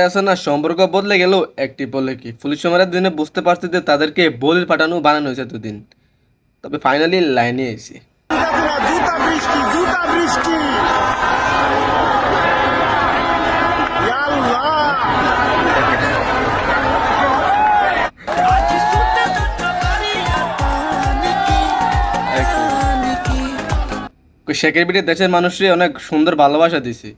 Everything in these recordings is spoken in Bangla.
আছে না সম্পর্ক বদলে গেল একটি বলে কি পুলিশ সমারের দিনে বুঝতে পারছি যে তাদেরকে বলি পাঠানো বানানো হয়েছে এতদিন তবে ফাইনালি লাইনে এসে শেখের বিটে দেশের মানুষরে অনেক সুন্দর ভালোবাসা দিছে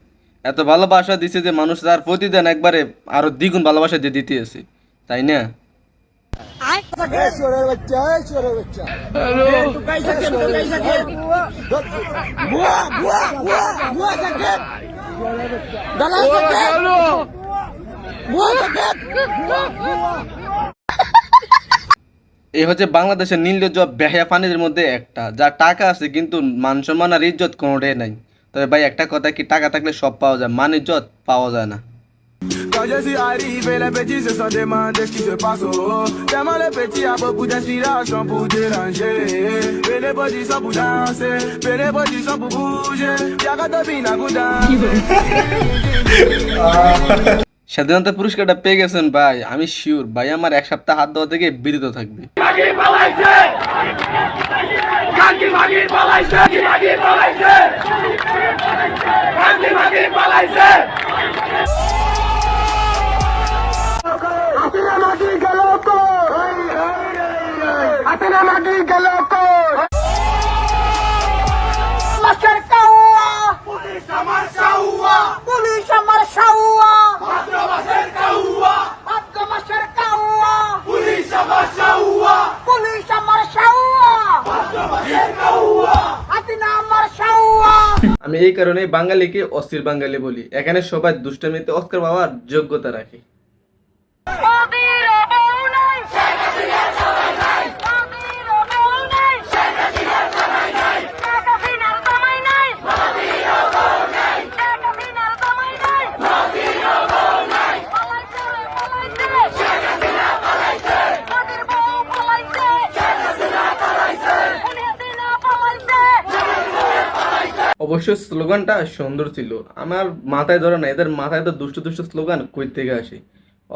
এত ভালোবাসা দিছে যে মানুষ তার প্রতিদিন একবারে আরও দ্বিগুণ ভালোবাসা দিয়ে দিতে আছে তাই না? এই হচ্ছে বাংলাদেশের নির্লজ্জ বেহয়া পানিদের মধ্যে একটা যা টাকা আছে কিন্তু মান সম্মান আর ইজ্জত কোনোটাই নাই। তবে ভাই একটা কথা কি টাকা থাকলে সব পাওয়া যায় মান ইজ্জত পাওয়া যায় না। স্বাধীনতা পুরস্কারটা পেয়ে গেছেন ভাই, আমি শিওর ভাই, আমার এক সপ্তাহ হাত দেওয়া থেকে বিরত থাকবে। আমি এই কারণে বাঙালিকে অস্থির বাঙালি বলি। এখানে সবাই দুষ্টামিতে অস্কার পাওয়ার যোগ্যতা রাখে কবির বউ নাই শেখ হাসিনা জামাই নাই কবির বউ নাই শেখ হাসিনা জামাই নাই শেখ হাসিনার জামাই নাই কবির বউ নাই শেখ হাসিনার জামাই নাই কবির বউ নাই পালাইছে রে পালাইছে শেখ হাসিনা পালাইছে কবির বউ পালাইছে শেখ হাসিনা পালাইছে উনি হাসিনা পালাইছে অবশ্য স্লোগানটা সুন্দর ছিল। আমার মাথায় ধরে না, এদের মাথায় তো দুষ্ট দুষ্ট স্লোগান কই থেকে আসে?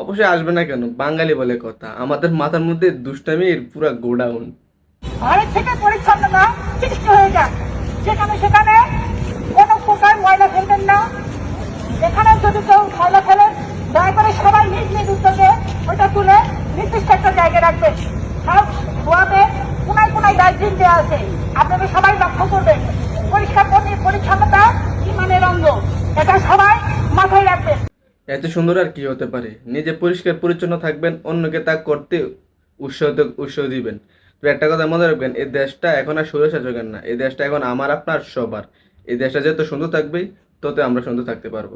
অবশ্যই আসবে না কেন? বাঙালি বলে কথা। আমাদের মাথার মধ্যে দুষ্টামির পুরো গোডাউন। ঘরের থেকে পরিচ্ছন্নতা সৃষ্টি হয়ে যায় যেখানে সেখানে কোনো প্রকার ময়লা ফেলবেন না। যেখানে যদি কেউ ময়লা ফেলেন দয়া করে সবাই নিজ নিজ উদ্যোগে ওটা তুলে নির্দিষ্ট একটা জায়গায় রাখবেন। সব ধোয়াতে কোনায় কোনায় ডাস্টবিন দেওয়া আছে। আপনারা সবাই লক্ষ্য করবেন। রাখবেন। এত সুন্দর আর কি হতে পারে? নিজে পরিষ্কার পরিচ্ছন্ন থাকবেন, অন্যকে তা করতে উৎসাহ উৎসাহ দিবেন। তো একটা কথা মনে রাখবেন, এই দেশটা এখন আর স্বৈরশাসকের না। এই দেশটা এখন আমার, আপনার, সবার। এই দেশটা যত সুন্দর থাকবে তত আমরা সুন্দর থাকতে পারব।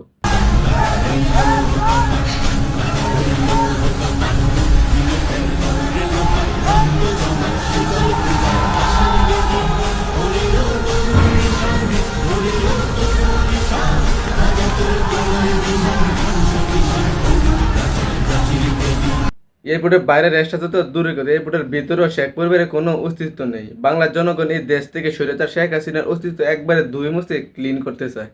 এয়ারপোর্টের বাইরের রেস্টাচার তো, দূরে কথা এয়ারপোর্টের ভিতরেও শেখ পরিবারের কোনো অস্তিত্ব নেই। বাংলার জনগণ এই দেশ থেকে সরে তার শেখ হাসিনার অস্তিত্ব একবারে দুই মুছে ক্লিন করতে চায়।